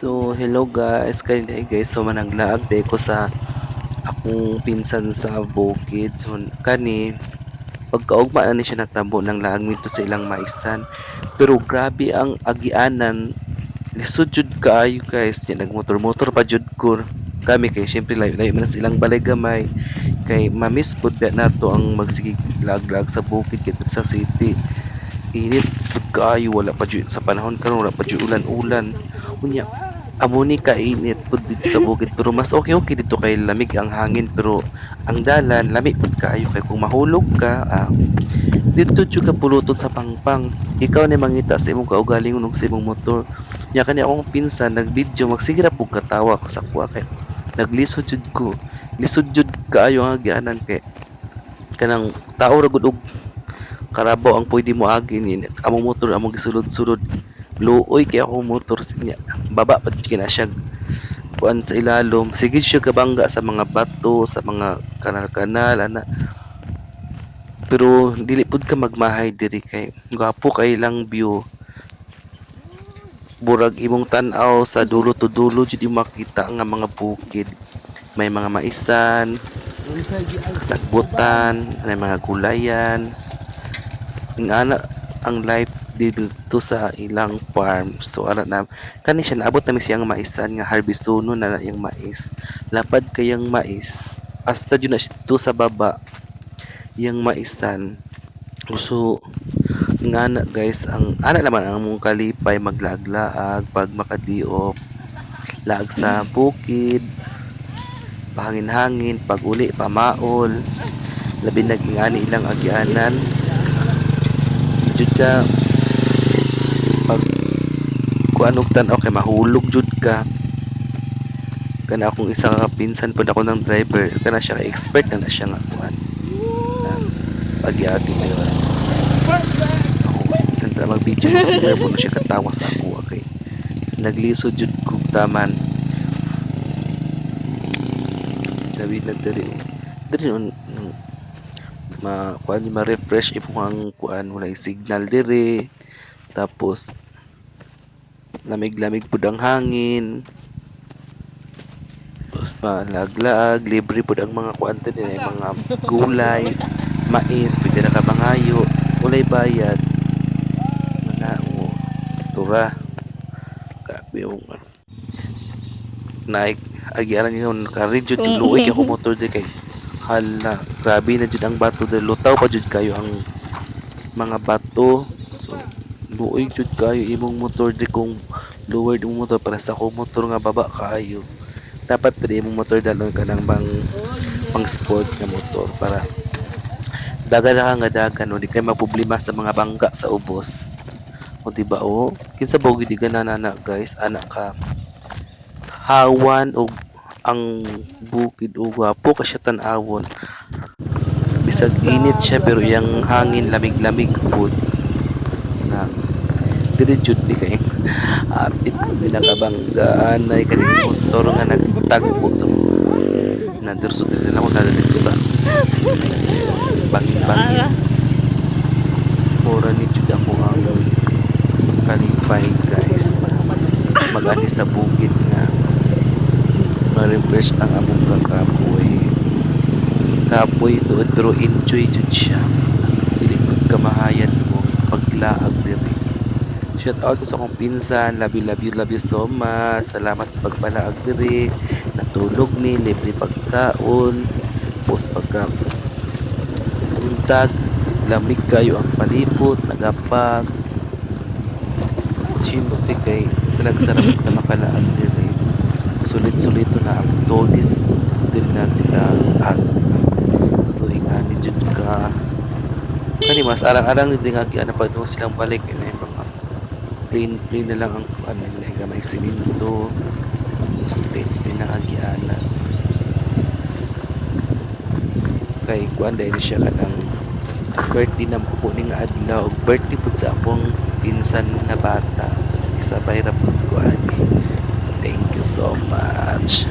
So, hello guys. Kaya day guys, so managlaag day ko sa akong pinsan sa bukid. So, kani, pagkaugma na ni siya natabo ng laag mito sa ilang maisan. Pero grabe ang agianan. Lisod jud kaayo guys. Yan, nagmotor-motor pa jud ko. Kami kay syempre layo-layo man sa ilang balay gamay. Kay mamis pud biya nato ang magsigig lag-lag sa bukid kay sa city. Init kaayo wala pa jud sa panahon karon wala pa jud ulan-ulan. Unya, amo ni kainit pud dito sa bukid pero mas okay okay dito kay lamig ang hangin pero ang dalan lamig pud kaayo kay kung mahulog ka ah, dito jud ka puluton sa pangpang. Ikaw ni mangita sa imong kaugaling ug sa imong motor. Nya kani akong pinsan nag-video magsigara pug katawa ko sa kuha kay naglisod jud ko. Lisod jud kaayo ang agianan kay kanang tao ra og karabaw ang pwede mo agin. Among motor among gisulod-sulod. Luoy kay akong motor niya baba pa kina siya. Kuan sa ilalom. Sige siya kabangga sa mga bato sa mga kanal-kanal ana. Pero dili pud ka magmahay diri kay gwapo kay lang view. Burag imong tan-aw sa dulo to dulo jud makita nga mga bukid. May mga maisan kasagbutan may mga gulayan. Ang ang life dito sa ilang farm. So ara na kani siya naabot na mi siyang maisan nga harbisono na na yung mais. Lapad kayang mais hasta yun na dito sa baba yung maisan. So nga na guys ang ana naman ang mong kalipay maglaglaag pag makadiop laag sa bukid pahangin-hangin pag uli pamaol labi nagingani ilang agyanan. Jud ka pag kuan og tan okay mahulog jud ka. Kana akong isa ka pinsan pud ako ng driver. Kana siya ka expert na na siya nga kuan. Pag-iati na yun. Ako minsan ta mag video kasi po siya katawa sa ako kay naglisod jud kog taman. Sabi na diri diri on ma kuan ma refresh imong kuan wala signal diri tapos lamig-lamig pud ang hangin. Tapos malaglag libre pud ang mga kuan din mga gulay mais pwede na ka mangayo walay bayad. Na o tura kabi yung naik agianan yun karin yung luoy ako motor di kay hala grabe na jud ang bato dahil lutaw pa jud kayo ang mga bato. So luoy jud kayo. Imong motor di kung lowered imong motor para sa akong motor nga baba kayo. Dapat dili imong motor dalon ka ng bang pang sport na motor para dagan na ka nga dagan o di kay maproblema sa mga bangga sa ubos. O di ba o kinsa bogi di ganana na guys? Anak ka. Hawan o ang bukid o gwapo ka siya tanawon. Bisag init siya pero yung hangin lamig-lamig na dili jud ni kay apit pinakabanggaan ay kaning motor nga nagtagpo sa na dirso din ako na dito sa bangin-bangin. Mura ni jud ako ang kalipay guys. Magani sa bukid nga. Ma-refresh ang among kakapoy. Kapoy tuod pero enjoy jud siya. Dili kamahayan diri shout out sa akong pinsan. Love you love you love you so much. Salamat sa pagpalaag diri. Natulog mi libre pagkaon post pagka untag lamig kayo ang palibot nagapags chimbote kay talagsarap na makalaag diri. Sulit-sulit na ang tonis din natin at so ingani jud ka. Kani mas arang-arang din nga ana pa doon silang balik yun ay mga plain plain na lang ang ano nila nga may siminto state din na kay kuan dahil siya kanang birthday na po ni adlaw. Birthday pud sa akong pinsan na bata. So nagisabay ra pud ko ani thank you so much